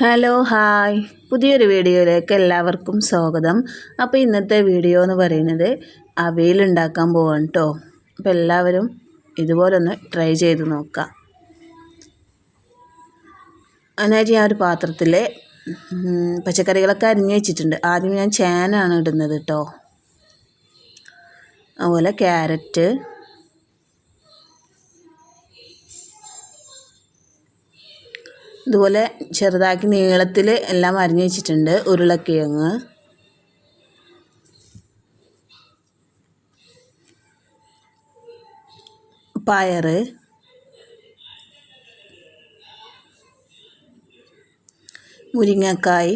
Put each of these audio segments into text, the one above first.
Hello hi. പുതിയൊരു വീഡിയോയിലേക്ക് എല്ലാവർക്കും സ്വാഗതം. അപ്പോൾ ഇന്നത്തെ വീഡിയോ എന്ന് പറയുന്നത് അവയിൽ ഉണ്ടാക്കാൻ പോവാണ് കേട്ടോ അപ്പോൾ എല്ലാവരും ഇതുപോലൊന്ന് ട്രൈ ചെയ്ത് നോക്കാം. അതിനായിട്ട് ഞാൻ ഒരു പാത്രത്തിൽ പച്ചക്കറികളൊക്കെ അരിഞ്ഞ് വെച്ചിട്ടുണ്ട്. ആദ്യം ഞാൻ ചേനാണ് ഇടുന്നത് കേട്ടോ അതുപോലെ ക്യാരറ്റ് ഇതുപോലെ ചെറുതാക്കി നീളത്തിൽ എല്ലാം അരിഞ്ഞു വെച്ചിട്ടുണ്ട് ഉരുളക്കിഴങ്ങ്. പയർ മുരിങ്ങക്കായ്.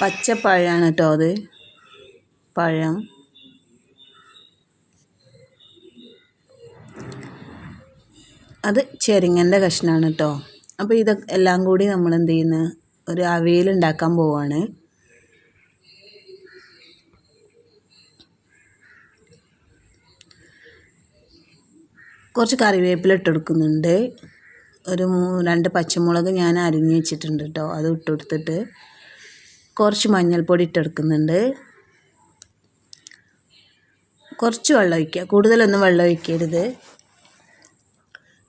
പച്ചപ്പഴമാണ് കേട്ടോ അത്. പഴം. അത് ചെരിങ്ങന്റെ കഷ്ണമാണ് കേട്ടോ അപ്പോൾ ഇത് എല്ലാം കൂടി നമ്മൾ എന്ത് ചെയ്യുന്നു? ഒരു അവിയൽ ഉണ്ടാക്കാൻ പോവാണ്. കുറച്ച് കറിവേപ്പില ഇട്ട് കൊടുക്കുന്നുണ്ട്. ഒരു രണ്ട് പച്ചമുളക് ഞാൻ അരിഞ്ഞ് വെച്ചിട്ടുണ്ട് കേട്ടോ അത് ഇട്ട് കൊടുത്തിട്ട് കുറച്ച് മഞ്ഞൾപ്പൊടി ഇട്ടെടുക്കുന്നുണ്ട് കുറച്ച് വെള്ളം ഒഴിക്കുക. കൂടുതലൊന്നും വെള്ളം ഒഴിക്കരുത്.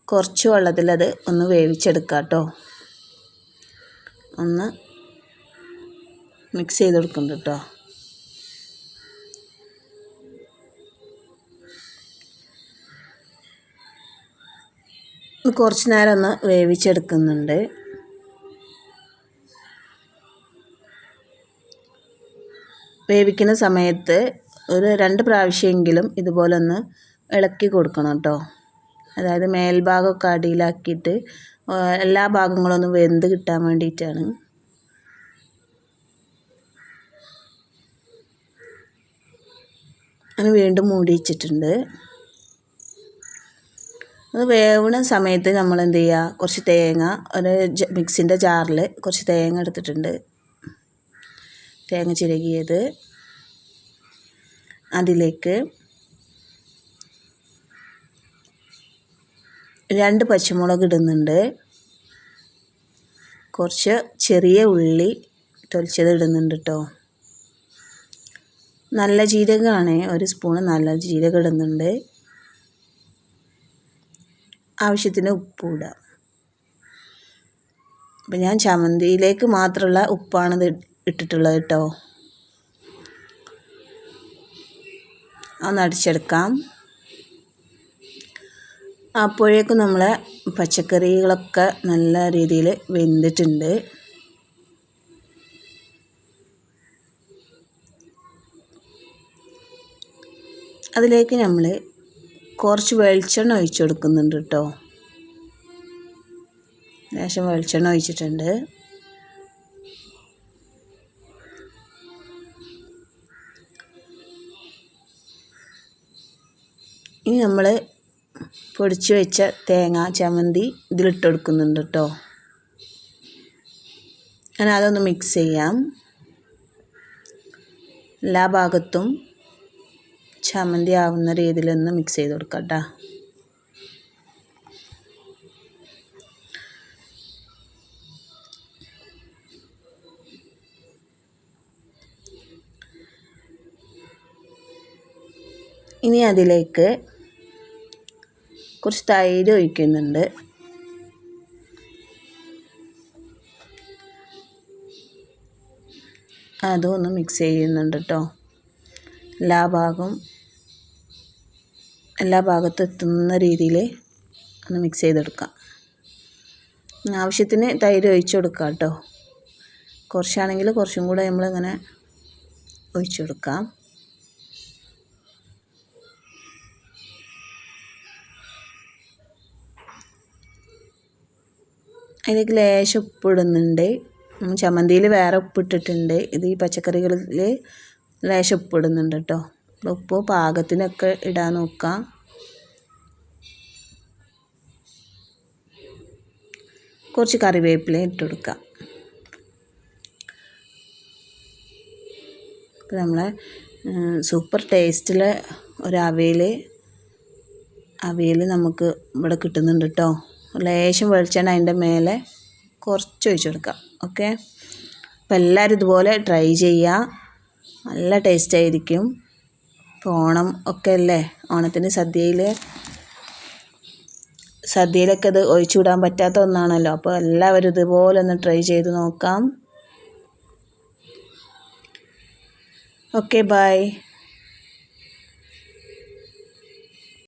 കുറച്ച് വെള്ളത്തിലത് ഒന്ന് വേവിച്ചെടുക്കുക കേട്ടോ. ഒന്ന് മിക്സ് ചെയ്ത് കൊടുക്കുന്നുണ്ട് കേട്ടോ. കുറച്ച് നേരം ഒന്ന് വേവിച്ചെടുക്കുന്നുണ്ട്. വേവിക്കുന്ന സമയത്ത് ഒരു രണ്ട് പ്രാവശ്യമെങ്കിലും ഇതുപോലെ ഒന്ന് ഇളക്കി കൊടുക്കണം കേട്ടോ. അതായത് മേൽഭാഗമൊക്കെ അടിയിലാക്കിയിട്ട് എല്ലാ ഭാഗങ്ങളും ഒന്ന് വെന്ത് കിട്ടാൻ വേണ്ടിയിട്ടാണ്. അത് വീണ്ടും മൂടി വെച്ചിട്ടുണ്ട്. അത് വേവണ സമയത്ത് നമ്മൾ എന്ത് ചെയ്യുക കുറച്ച് തേങ്ങ ഒരു മിക്സിന്റെ ജാറിൽ കുറച്ച് തേങ്ങ എടുത്തിട്ടുണ്ട്. തേങ്ങ ചിരകിയത് അതിലേക്ക് രണ്ട് പച്ചമുളക് ഇടുന്നുണ്ട്. കുറച്ച് ചെറിയ ഉള്ളി തൊലിച്ചത് ഇടുന്നുണ്ട് കേട്ടോ നല്ല ജീരകമാണ്. ഒരു സ്പൂണ് നല്ല ജീരകം ഇടുന്നുണ്ട്. ആവശ്യത്തിന് ഉപ്പ് അപ്പം ഞാൻ ചമ്മന്തിയിലേക്ക് മാത്രമുള്ള ഉപ്പാണ് ഇട്ടിട്ടുള്ളത് കേട്ടോ ഒന്ന് അടിച്ചെടുക്കാം. അപ്പോഴേക്കും നമ്മളെ പച്ചക്കറികളൊക്കെ നല്ല രീതിയിൽ വെന്തിട്ടുണ്ട്. അതിലേക്ക് നമ്മൾ കുറച്ച് വെളിച്ചെണ്ണ ഒഴിച്ചു കൊടുക്കുന്നുണ്ട് കേട്ടോ. ലേശം വെളിച്ചെണ്ണ ഒഴിച്ചിട്ടുണ്ട്. ഇനി നമ്മൾ പൊടിച്ച് വെച്ച തേങ്ങ ചമ്മന്തി ഇതിലിട്ട് കൊടുക്കുന്നുണ്ട് കേട്ടോ ഞാൻ അതൊന്ന് മിക്സ് ചെയ്യാം. എല്ലാ ഭാഗത്തും ചമ്മന്തി ആവുന്ന രീതിയിലൊന്ന് മിക്സ് ചെയ്ത് കൊടുക്കാം കേട്ടോ ഇനി അതിലേക്ക് കുറച്ച് തൈര് ഒഴിക്കുന്നുണ്ട്. അതും ഒന്ന് മിക്സ് ചെയ്യുന്നുണ്ട് കേട്ടോ എല്ലാ ഭാഗവും എല്ലാ ഭാഗത്തും എത്തുന്ന രീതിയിൽ ഒന്ന് മിക്സ് ചെയ്തെടുക്കാം. ആവശ്യത്തിന് തൈര് ഒഴിച്ചു കൊടുക്കാം കേട്ടോ കുറച്ചാണെങ്കിൽ കുറച്ചും കൂടെ നമ്മളിങ്ങനെ ഒഴിച്ചു കൊടുക്കാം. അതിലേക്ക് ലേശം ഉപ്പിടുന്നുണ്ട്. ചമ്മന്തിയിൽ വേറെ ഉപ്പിട്ടിട്ടുണ്ട്. ഇത് ഈ പച്ചക്കറികളിൽ ലേശം ഉപ്പിടുന്നുണ്ട് കേട്ടോ. ഉപ്പ് പാകത്തിനൊക്കെ ഇടാൻ നോക്കാം. കുറച്ച് കറിവേപ്പില ഇട്ട് കൊടുക്കാം. അപ്പോൾ നമ്മളെ സൂപ്പർ ടേസ്റ്റിൽ ഒരു അവയിൽ അവയിൽ നമുക്ക് ഇവിടെ കിട്ടുന്നുണ്ട് കേട്ടോ. ലേശം വെളിച്ചെണ്ണ അതിന്റെ മേലെ കുറച്ച് ഒഴിച്ച് കൊടുക്കാം ഓക്കെ? അപ്പം എല്ലാവരും ഇതുപോലെ ട്രൈ ചെയ്യുക. നല്ല ടേസ്റ്റ് ആയിരിക്കും. ഇപ്പോൾ ഓണം ഒക്കെ അല്ലേ? ഓണത്തിന് സദ്യയിൽ സദ്യയിലൊക്കെ ഇത് ഒഴിച്ചുവിടാൻ പറ്റാത്ത ഒന്നാണല്ലോ. അപ്പോൾ എല്ലാവരും ഇതുപോലെ ഒന്ന് ട്രൈ ചെയ്ത് നോക്കാം. Okay bye.